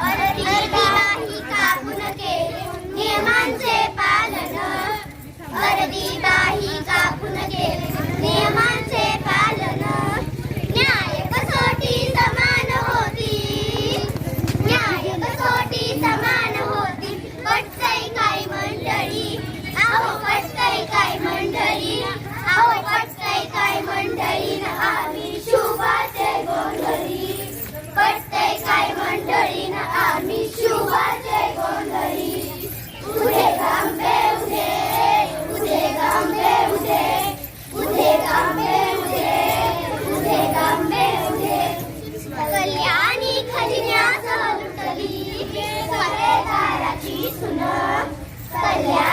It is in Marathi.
अर्धी नाही कापून केले Yeah.